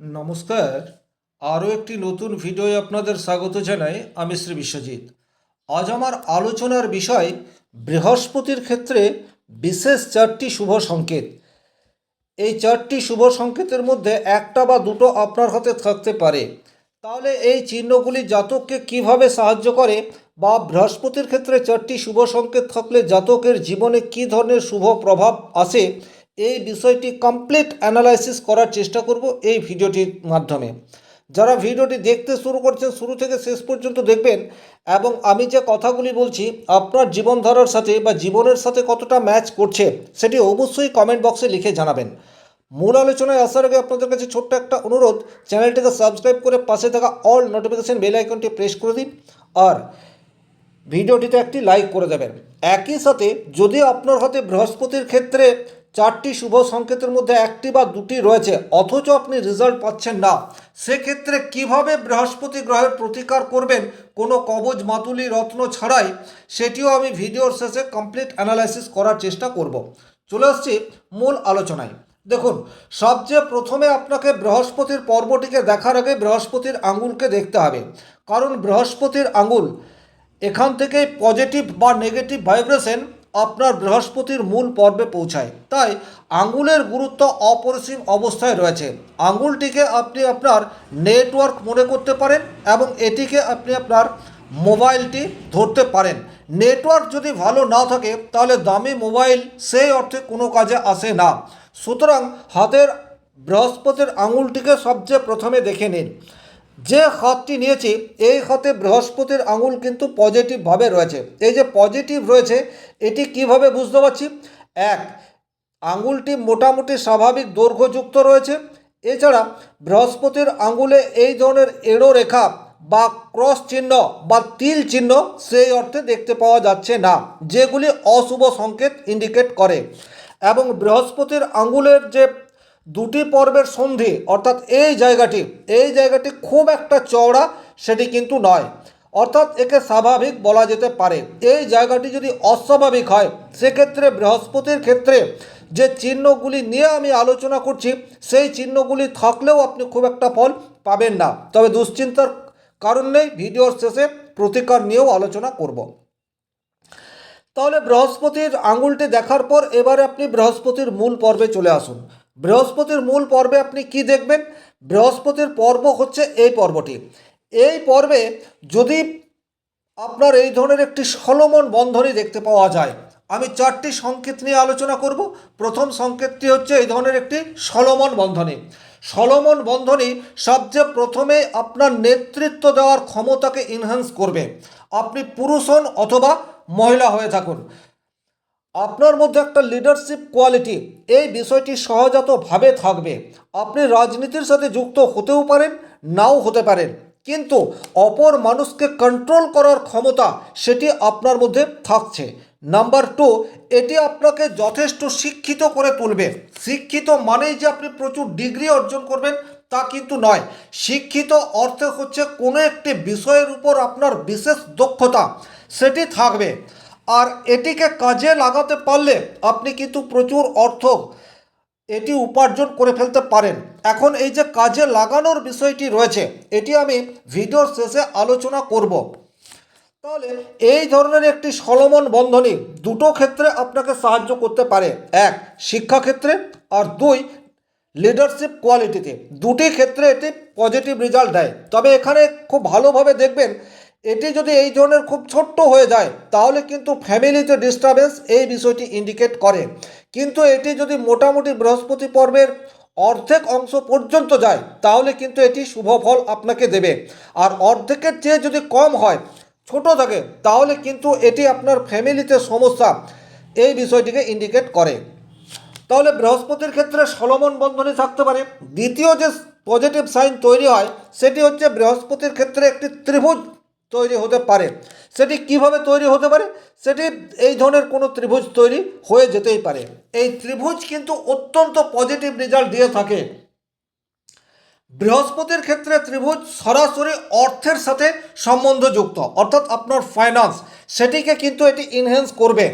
নমস্কার। আরও একটি নতুন ভিডিওয়ে আপনাদের স্বাগত জানাই আমি শ্রী বিশ্বজিৎ। আজ আমার আলোচনার বিষয় বৃহস্পতির ক্ষেত্রে বিশেষ চারটি শুভ সংকেত। এই চারটি শুভ সংকেতের মধ্যে একটা বা দুটো আপনার হাতে থাকতে পারে। তাহলে এই চিহ্নগুলি জাতককে কীভাবে সাহায্য করে বা বৃহস্পতির ক্ষেত্রে চারটি শুভ সংকেত থাকলে জাতকের জীবনে কী ধরনের শুভ প্রভাব আসে এই বিষয়টি কমপ্লিট অ্যানালাইসিস করার চেষ্টা করব এই ভিডিওটির মাধ্যমে। যারা ভিডিওটি দেখতে শুরু করছেন, শুরু থেকে শেষ পর্যন্ত দেখবেন এবং আমি যে কথাগুলি বলছি, আপনার জীবনধারার সাথে বা জীবনের সাথে কতটা ম্যাচ করছে, সেটি অবশ্যই কমেন্ট বক্সে লিখে জানাবেন। মূল আলোচনায় আসার আগে আপনাদের কাছে ছোট্ট একটা অনুরোধ, চ্যানেলটিকে সাবস্ক্রাইব করে পাশে থাকা অল নোটিফিকেশান বেল আইকনটি প্রেস করে দিন আর ভিডিওটিতে একটি লাইক করে দেবেন। একই সাথে যদি আপনার হাতে বৃহস্পতির ক্ষেত্রে চারটি শুভ সংকেতের মধ্যে একটি বা দুটি রয়েছে, অথচ আপনি রেজাল্ট পাচ্ছেন না। সেক্ষেত্রে কীভাবে বৃহস্পতি গ্রহের প্রতিকার করবেন, কোনো কবজ মাতুলি রত্ন ছাড়াই, সেটিও আমি ভিডিওর শেষে কমপ্লিট অ্যানালাইসিস করার চেষ্টা করব। চলে আসছি মূল আলোচনায়। দেখুন, সবচেয়ে প্রথমে আপনাকে বৃহস্পতির পর্বটিকে দেখার আগে বৃহস্পতির আঙুলকে দেখতে হবে। কারণ বৃহস্পতির আঙুল এখান থেকেই পজিটিভ বা নেগেটিভ ভাইব্রেশন আপনার বৃহস্পতির মূল পর্বে পৌঁছায়। তাই আঙ্গুলের গুরুত্ব অপরিসীম অবস্থায় রয়েছে। আঙ্গুলটিকে আপনি আপনার নেটওয়ার্ক মনে করতে পারেন এবং এটিকে আপনি আপনার মোবাইলটি ধরতে পারেন। নেটওয়ার্ক যদি ভালো না থাকে, তাহলে দামি মোবাইল সেই অর্থে কোনো কাজে আসে না। সুতরাং হাতের বৃহস্পতির আঙুলটিকে সবচেয়ে প্রথমে দেখে নিন। যে হাতটি নিয়েছি, এই হাতে বৃহস্পতির আঙুল কিন্তু পজিটিভভাবে রয়েছে। এই যে পজিটিভ রয়েছে, এটি কীভাবে বুঝতে পারছি? এক, আঙুলটি মোটামুটি স্বাভাবিক দৈর্ঘ্যযুক্ত রয়েছে। এছাড়া বৃহস্পতির আঙুলে এই ধরনের এড়ো রেখা বা ক্রস চিহ্ন বা তিল চিহ্ন সেই অর্থে দেখতে পাওয়া যাচ্ছে না, যেগুলি অশুভ সংকেত ইন্ডিকেট করে। এবং বৃহস্পতির আঙুলের যে দুটি পর্বের সন্ধি, অর্থাৎ এই জায়গাটি এই জায়গাটি খুব একটা চওড়া সেটি কিন্তু নয়। অর্থাৎ একে স্বাভাবিক বলা যেতে পারে। এই জায়গাটি যদি অস্বাভাবিক হয়, সেক্ষেত্রে বৃহস্পতির ক্ষেত্রে যে চিহ্নগুলি নিয়ে আমি আলোচনা করছি, সেই চিহ্নগুলি থাকলেও আপনি খুব একটা ফল পাবেন না। তবে দুশ্চিন্তার কারণ নেই, ভিডিওর শেষে প্রতিকার নিয়েও আলোচনা করব। তাহলে বৃহস্পতির আঙুলটি দেখার পর এবারে আপনি বৃহস্পতির মূল পর্বে চলে আসুন। বৃহস্পতির মূল পর্বে আপনি কি দেখবেন? বৃহস্পতির পর্ব হচ্ছে এই পর্বটি। এই পর্বে যদি আপনার এই ধরনের একটি সলমন বন্ধনী দেখতে পাওয়া যায়, আমি চারটি সংকেত নিয়ে আলোচনা করব। প্রথম সংকেতটি হচ্ছে এই ধরনের একটি সলমন বন্ধনী। সলমন বন্ধনী সবচেয়ে প্রথমে আপনার নেতৃত্ব দেওয়ার ক্ষমতাকে ইনহ্যান্স করবে। আপনি পুরুষ হন অথবা মহিলা হয়ে থাকুন। আপনার মধ্যে একটা লিডারশিপ কোয়ালিটি এই বিষয়টি সহজাতভাবে থাকবে। আপনি রাজনীতির সাথে যুক্ত হতেও পারেন, নাও হতে পারেন। কিন্তু অপর মানুষকে কন্ট্রোল করার ক্ষমতা সেটি আপনার মধ্যে থাকছে। নাম্বার টু এটি আপনাকে যথেষ্ট শিক্ষিত করে তুলবে। শিক্ষিত মানেই যে আপনি প্রচুর ডিগ্রি অর্জন করবেন, তা কিন্তু নয়। শিক্ষিত অর্থে হচ্ছে কোনো একটি বিষয়ের উপর আপনার বিশেষ দক্ষতা, সেটি থাকবে। আর এটিকে কাজে লাগাতে পারলে আপনি কিন্তু প্রচুর অর্থ এটি উপার্জন করে ফেলতে পারেন। এখন এই যে কাজে লাগানোর বিষয়টি রয়েছে, এটি আমি ভিডিওর শেষে আলোচনা করব। তাহলে এই ধরনের একটি সলমন বন্ধনী দুটো ক্ষেত্রে আপনাকে সাহায্য করতে পারে। এক, শিক্ষাক্ষেত্রে, আর দুই লিডারশিপ কোয়ালিটিতে দুটি ক্ষেত্রে এটি পজিটিভ রেজাল্ট দেয়। তবে এখানে খুব ভালোভাবে দেখবেন এটি যদি এই ধরনের খুব ছোট্ট হয়ে যায়, তাহলে কিন্তু ফ্যামিলিতে ডিস্টারবেন্স এই বিষয়টি ইন্ডিকেট করে। কিন্তু এটি যদি মোটামুটি বৃহস্পতি পর্বের অর্ধেক অংশ পর্যন্ত যায়, তাহলে কিন্তু এটি শুভ ফল আপনাকে দেবে। আর অর্ধেকের চেয়ে যদি কম হয়, ছোট থাকে, তাহলে কিন্তু এটি আপনার ফ্যামিলিতে সমস্যা এই বিষয়টিকে ইন্ডিকেট করে। তাহলে বৃহস্পতির ক্ষেত্রে সলমন বন্ধনী থাকতে পারে। দ্বিতীয় যে পজিটিভ সাইন তৈরি হয়, সেটি হচ্ছে বৃহস্পতির ক্ষেত্রে একটি ত্রিভুজ। তৈরি হতে পারে। সেটি কীভাবে তৈরি হতে পারে? সেটি এই ধরনের কোনো ত্রিভুজ তৈরি হয়ে যেতেই পারে। এই ত্রিভুজ কিন্তু অত্যন্ত পজিটিভ রেজাল্ট দিয়ে থাকে। বৃহস্পতির ক্ষেত্রে ত্রিভুজ সরাসরি অর্থের সাথে সম্বন্ধযুক্ত, অর্থাৎ আপনার ফাইন্যান্স সেটিকে কিন্তু এটি ইনহেন্স করবে।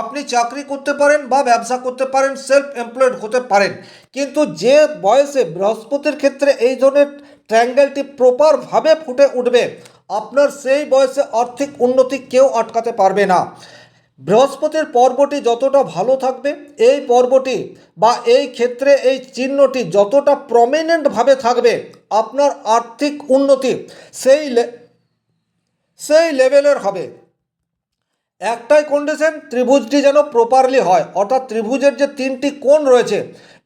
আপনি চাকরি করতে পারেন বা ব্যবসা করতে পারেন সেলফ এমপ্লয়েড হতে পারেন। কিন্তু যে বয়সে বৃহস্পতির ক্ষেত্রে এই ধরনের ট্রায়াঙ্গেলটি প্রপারভাবে ফুটে উঠবে আপনার সেই বয়সে আর্থিক উন্নতি কেউ আটকাতে পারবে না। বৃহস্পতির পর্বটি যতটা ভালো থাকবে, এই পর্বটি বা এই ক্ষেত্রে এই চিহ্নটি যতটা প্রমিনেন্টভাবে থাকবে, আপনার আর্থিক উন্নতি সেই সেই লেভেলের হবে। একটাই কন্ডিশন ত্রিভুজটি যেন প্রপারলি হয়, অর্থাৎ ত্রিভুজের যে তিনটি কোণ রয়েছে,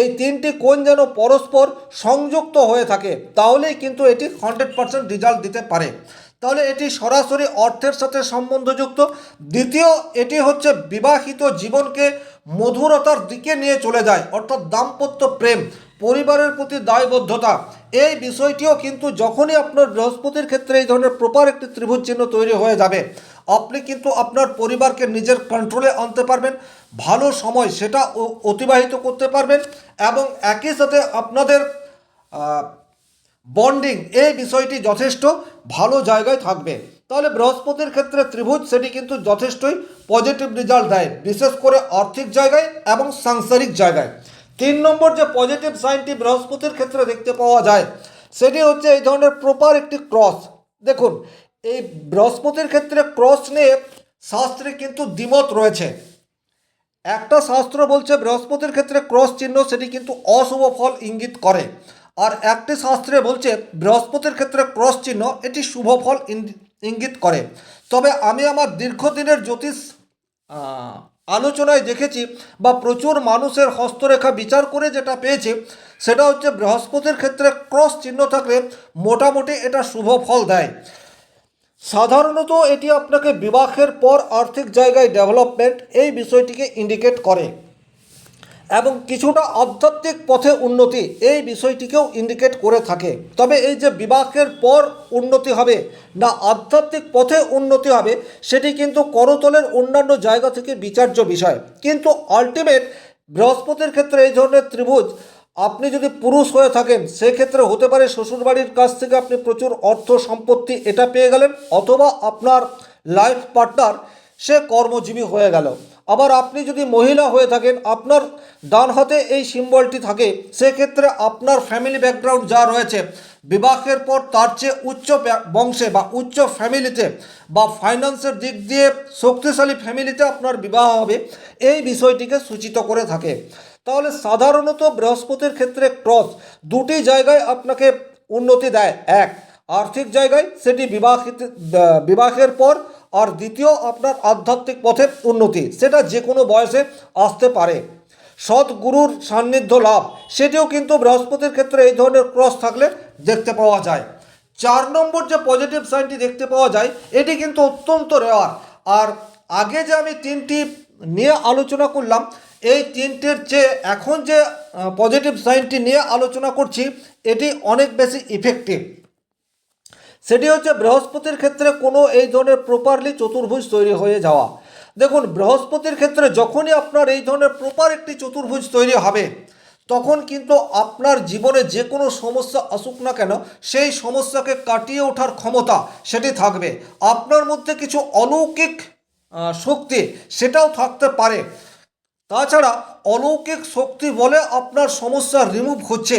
এই তিনটি কোণ যেন পরস্পর সংযুক্ত হয়ে থাকে, তাহলেই কিন্তু এটি হান্ড্রেড পার্সেন্ট রেজাল্ট দিতে পারে। তাহলে এটি সরাসরি অর্থের সাথে সম্বন্ধযুক্ত। দ্বিতীয়, এটি হচ্ছে বিবাহিত জীবনকে মধুরতার দিকে নিয়ে চলে যায়, অর্থাৎ দাম্পত্য প্রেম, পরিবারের প্রতি দায়বদ্ধতা। এই বিষয়টিও কিন্তু যখনই আপনার বৃহস্পতির ক্ষেত্রে এই ধরনের প্রপার একটি ত্রিভুজ চিহ্ন তৈরি হয়ে যাবে, আপনি কিন্তু আপনার পরিবারকে নিজের কন্ট্রোলে আনতে পারবেন, ভালো সময় সেটা অতিবাহিত করতে পারবেন এবং একই সাথে আপনাদের বন্ডিং এই বিষয়টি যথেষ্ট ভালো জায়গায় থাকবে। তাহলে বৃহস্পতির ক্ষেত্রে ত্রিভুজ, সেটি কিন্তু যথেষ্টই পজিটিভ রেজাল্ট দেয়, বিশেষ করে আর্থিক জায়গায় এবং সাংসারিক জায়গায়। তিন নম্বর যে পজিটিভ সাইনটি বৃহস্পতির ক্ষেত্রে দেখতে পাওয়া যায়, সেটি হচ্ছে এই ধরনের প্রপার একটি ক্রস দেখুন, এই বৃহস্পতির ক্ষেত্রে ক্রস নিয়ে শাস্ত্রে কিন্তু দ্বিমত রয়েছে। একটা শাস্ত্র বলছে, বৃহস্পতির ক্ষেত্রে ক্রস চিহ্ন, সেটি কিন্তু অশুভ ফল ইঙ্গিত করে। আর একটি শাস্ত্রে বলছে, বৃহস্পতির ক্ষেত্রে ক্রস চিহ্ন, এটি শুভ ফল ইঙ্গিত করে। তবে আমি আমার দীর্ঘদিনের জ্যোতিষ আলোচনায় দেখেছি বা প্রচুর মানুষের হস্তরেখা বিচার করে যেটা পেয়েছি, সেটা হচ্ছে বৃহস্পতির ক্ষেত্রে ক্রস চিহ্ন থাকলে মোটামুটি এটা শুভ ফল দেয়। সাধারণত এটি আপনাকে বিবাহের পর আর্থিক জায়গায় ডেভেলপমেন্ট এই বিষয়টিকে ইন্ডিকেট করে। এবং কিছুটা আধ্যাত্মিক পথে উন্নতি এই বিষয়টিকেও ইন্ডিকেট করে থাকে। তবে এই যে বিবাহের পর উন্নতি হবে না আধ্যাত্মিক পথে উন্নতি হবে, সেটি কিন্তু করতলের অন্যান্য জায়গা থেকে বিচার্য বিষয়। কিন্তু আলটিমেট বৃহস্পতির ক্ষেত্রে এই ধরনের ত্রিভুজ, আপনি যদি পুরুষ হয়ে থাকেন, সেক্ষেত্রে হতে পারে শ্বশুরবাড়ির কাছ থেকে আপনি প্রচুর অর্থ সম্পত্তি এটা পেয়ে গেলেন, অথবা আপনার লাইফ পার্টনার সে কর্মজীবী হয়ে গেল। আবার আপনি যদি মহিলা হয়ে থাকেন, আপনার ডান হাতে এই সিম্বলটি থাকে, সেক্ষেত্রে আপনার ফ্যামিলি ব্যাকগ্রাউন্ড যা রয়েছে, বিবাহের পর তার চেয়ে উচ্চ বংশে বা উচ্চ ফ্যামিলিতে বা ফাইন্যান্সের দিক দিয়ে শক্তিশালী ফ্যামিলিতে আপনার বিবাহ হবে, এই বিষয়টিকে সূচিত করে থাকে। তাহলে সাধারণত বৃহস্পতির ক্ষেত্রে ক্রস দুটি জায়গায় আপনাকে উন্নতি দেয়। এক, আর্থিক জায়গায় সেটি বিবাহিত বিবাহের পর আর দ্বিতীয় আপনার আধ্যাত্মিক পথে উন্নতি, সেটা যে কোনো বয়সে আসতে পারে। সৎগুরুর সান্নিধ্য লাভ, সেটিও কিন্তু বৃহস্পতির ক্ষেত্রে এই ধরনের ক্রস থাকলে দেখতে পাওয়া যায়। চার নম্বর যে পজিটিভ সাইনটি দেখতে পাওয়া যায়, এটি কিন্তু অত্যন্ত রেয়ার আর আগে যে আমি তিনটি নিয়ে আলোচনা করলাম, এই তিনটের চেয়ে এখন যে পজিটিভ সাইনটি নিয়ে আলোচনা করছি, এটি অনেক বেশি ইফেক্টিভ সেটি হচ্ছে বৃহস্পতির ক্ষেত্রে কোনো এই ধরনের প্রপারলি চতুর্ভুজ তৈরি হয়ে যাওয়া। দেখুন, বৃহস্পতির ক্ষেত্রে যখনই আপনার এই ধরনের প্রপার একটি চতুর্ভুজ তৈরি হবে, তখন কিন্তু আপনার জীবনে যে কোনো সমস্যা আসুক না কেন, সেই সমস্যাকে কাটিয়ে ওঠার ক্ষমতা সেটি থাকবে। আপনার মধ্যে কিছু অলৌকিক শক্তি সেটাও থাকতে পারে। তাছাড়া অলৌকিক শক্তি বলে আপনার সমস্যা রিমুভ হচ্ছে,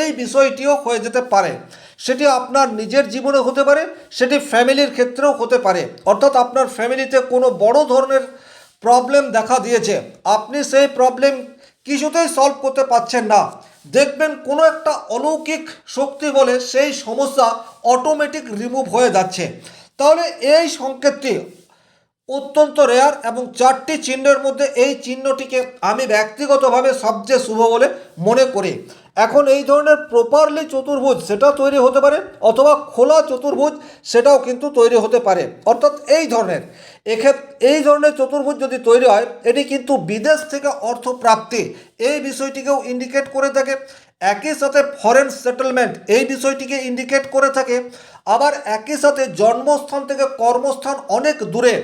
এই বিষয়টিও হয়ে যেতে পারে। সেটি আপনার নিজের জীবনে হতে পারে, সেটি ফ্যামিলির ক্ষেত্রেও হতে পারে। অর্থাৎ আপনার ফ্যামিলিতে কোনো বড় ধরনের প্রবলেম দেখা দিয়েছে। আপনি সেই প্রবলেম কিছুতেই সলভ করতে পারছেন না। দেখবেন কোনো একটা অলৌকিক শক্তি বলে সেই সমস্যা অটোমেটিক রিমুভ হয়ে যাচ্ছে। তাহলে এই সংকেতটি অত্যন্ত রেয়ার এবং চারটি চিহ্নের মধ্যে এই চিহ্নটিকে আমি ব্যক্তিগতভাবে সবচেয়ে শুভ বলে মনে করি। এখন এই ধরনের প্রপারলি চতুর্ভুজ সেটা তৈরি হতে পারে, অথবা খোলা চতুর্ভুজ সেটাও কিন্তু তৈরি হতে পারে। অর্থাৎ এই ধরনের এক্ষেত্রে এই ধরনের চতুর্ভুজ যদি তৈরি হয়, এটি কিন্তু বিদেশ থেকে অর্থ প্রাপ্তি এই বিষয়টিকেও ইন্ডিকেট করে থাকে। একই সাথে ফরেন সেটেলমেন্ট এই বিষয়টিকে ইন্ডিকেট করে থাকে। আবার একই সাথে জন্মস্থান থেকে কর্মস্থান অনেক দূরে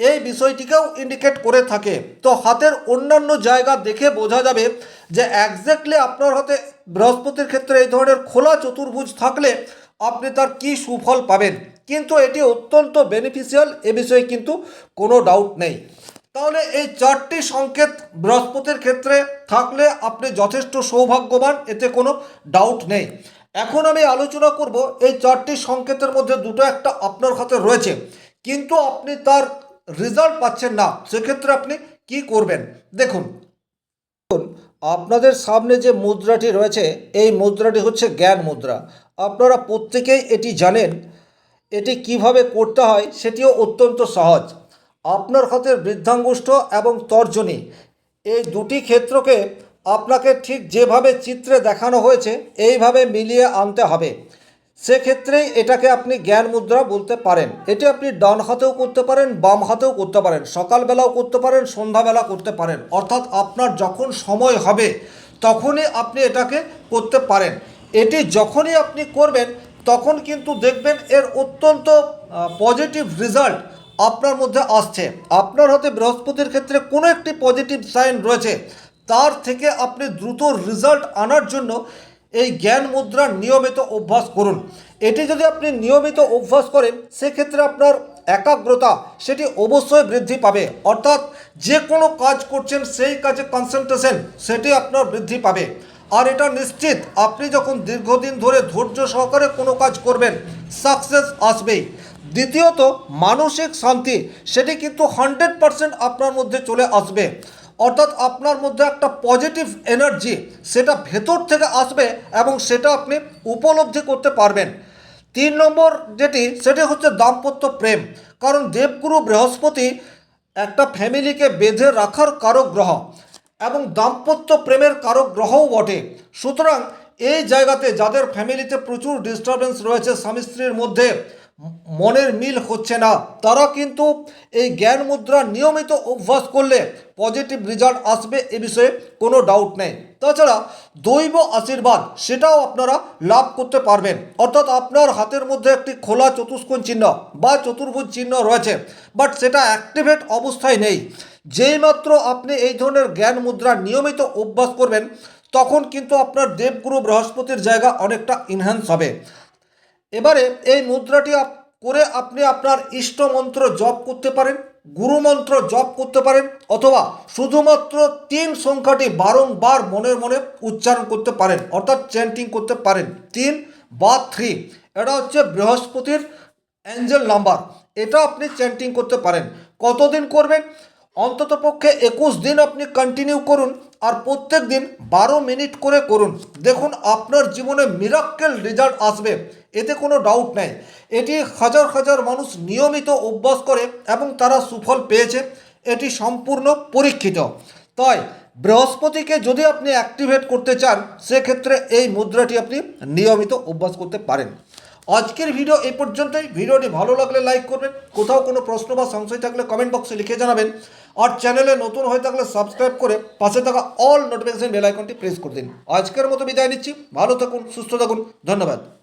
এই বিষয়টিকেও ইন্ডিকেট করে থাকে। তো হাতের অন্যান্য জায়গা দেখে বোঝা যাবে যে একজ্যাক্টলি আপনার হাতে বৃহস্পতির ক্ষেত্রে এই ধরনের খোলা চতুর্ভুজ থাকলে আপনি তার কী সুফল পাবেন? কিন্তু এটি অত্যন্ত বেনিফিশিয়াল এ বিষয়ে কিন্তু কোনো ডাউট নেই। তাহলে এই চারটি সংকেত বৃহস্পতির ক্ষেত্রে থাকলে আপনি যথেষ্ট সৌভাগ্যবান, এতে কোনো ডাউট নেই। এখন আমি আলোচনা করব এই চারটি সংকেতের মধ্যে দুটো একটা আপনার হাতে রয়েছে। কিন্তু আপনি তার রেজাল্ট পাচ্ছেন না, সেক্ষেত্রে আপনি কি করবেন? দেখুন, আপনাদের সামনে যে মুদ্রাটি রয়েছে, এই মুদ্রাটি হচ্ছে জ্ঞান মুদ্রা। আপনারা প্রত্যেকেই এটি জানেন, এটি কীভাবে করতে হয় সেটিও অত্যন্ত সহজ। আপনার হাতের বৃদ্ধাঙ্গুষ্ঠ এবং তর্জনী, এই দুটি ক্ষেত্রকে আপনাকে ঠিক যেভাবে চিত্রে দেখানো হয়েছে, এইভাবে মিলিয়ে আনতে হবে। সেক্ষেত্রেই এটাকে আপনি জ্ঞান মুদ্রা বলতে পারেন। এটি আপনি ডান হাতেও করতে পারেন, বাম হাতেও করতে পারেন, সকালবেলাও করতে পারেন, সন্ধ্যাবেলা করতে পারেন। অর্থাৎ আপনার যখন সময় হবে, তখনই আপনি এটাকে করতে পারেন। এটি যখনই আপনি করবেন, তখন কিন্তু দেখবেন এর অত্যন্ত পজিটিভ রেজাল্ট আপনার মধ্যে আসছে। আপনার হাতে বৃহস্পতির ক্ষেত্রে কোনো একটি পজিটিভ সাইন রয়েছে। তার থেকে আপনি দ্রুত রেজাল্ট আনার জন্য এই জ্ঞান মুদ্রার নিয়মিত অভ্যাস করুন। এটি যদি আপনি নিয়মিত অভ্যাস করেন, সেক্ষেত্রে আপনার একাগ্রতা সেটি অবশ্যই বৃদ্ধি পাবে। অর্থাৎ যে কোনো কাজ করছেন, সেই কাজে কনসেন্ট্রেশন সেটি আপনার বৃদ্ধি পাবে। আর এটা নিশ্চিত, আপনি যখন দীর্ঘদিন ধরে ধৈর্য সহকারে কোনো কাজ করবেন সাকসেস আসবেই। দ্বিতীয়ত, মানসিক শান্তি, সেটি কিন্তু হান্ড্রেড পারসেন্ট আপনার মধ্যে চলে আসবে। অর্থাৎ আপনার মধ্যে একটা পজিটিভ এনার্জি সেটা ভেতর থেকে আসবে এবং সেটা আপনি উপলব্ধি করতে পারবেন। তিন নম্বর যেটি, সেটি হচ্ছে দাম্পত্য প্রেম। কারণ দেবগুরু বৃহস্পতি একটা ফ্যামিলিকে বেঁধে রাখার কারক গ্রহ এবং দাম্পত্য প্রেমের কারক গ্রহও বটে। সুতরাং এই জায়গাতে যাদের ফ্যামিলিতে প্রচুর ডিস্টারবেন্স রয়েছে স্বামী স্ত্রীর মধ্যে মনের মিল হচ্ছে না। তারা কিন্তু এই জ্ঞান মুদ্রা নিয়মিত অভ্যাস করলে পজিটিভ রেজাল্ট আসবে এ বিষয়ে কোনো ডাউট নেই। তাছাড়া দৈব আশীর্বাদ, সেটাও আপনারা লাভ করতে পারবেন। অর্থাৎ আপনার হাতের মধ্যে একটি খোলা চতুষ্কোণ চিহ্ন বা চতুর্ভুজ চিহ্ন রয়েছে বাট সেটা অ্যাক্টিভেট অবস্থায় নেই। যেইমাত্র আপনি এই ধরনের জ্ঞান মুদ্রা নিয়মিত অভ্যাস করবেন, তখন কিন্তু আপনার দেবগুরু বৃহস্পতির জায়গা অনেকটা ইনহ্যান্স হবে। এবারে এই মুদ্রাটি করে আপনি আপনার ইষ্ট মন্ত্র জপ করতে পারেন, গুরুমন্ত্র জপ করতে পারেন, অথবা শুধুমাত্র তিন সংখ্যাটি বারংবার মনের মনে উচ্চারণ করতে পারেন, অর্থাৎ চ্যান্টিং করতে পারেন। তিন বা থ্রি এটা হচ্ছে বৃহস্পতির অ্যাঞ্জেল নাম্বার এটা আপনি চ্যান্টিং করতে পারেন। কতদিন করবেন? অন্তত পক্ষে একুশ দিন আপনি কন্টিনিউ করুন, আর প্রত্যেক দিন বারো মিনিট করে করুন। দেখুন, আপনার জীবনে মিরাক্কেল রেজাল্ট আসবে। এতে কোনো ডাউট নেই। এটি হাজার হাজার মানুষ নিয়মিত অভ্যাস করে এবং তারা সুফল পেয়েছে। এটি সম্পূর্ণ পরীক্ষিত। তাই বৃহস্পতিকে যদি আপনি অ্যাক্টিভেট করতে চান, সেক্ষেত্রে এই মুদ্রাটি আপনি নিয়মিত অভ্যাস করতে পারেন। আজকের ভিডিও এই পর্যন্তই। ভিডিওটি ভালো লাগলে লাইক করবেন। কোথাও কোনো প্রশ্ন বা সংশয় থাকলে কমেন্ট বক্সে লিখে জানাবেন। আর চ্যানেলে নতুন হয়ে থাকলে সাবস্ক্রাইব করে পাশে থাকা অল নোটিফিকেশন বেল আইকনটি প্রেস করে দিন। আজকের মতো বিদায় নিচ্ছি। ভালো থাকুন, সুস্থ থাকুন। ধন্যবাদ।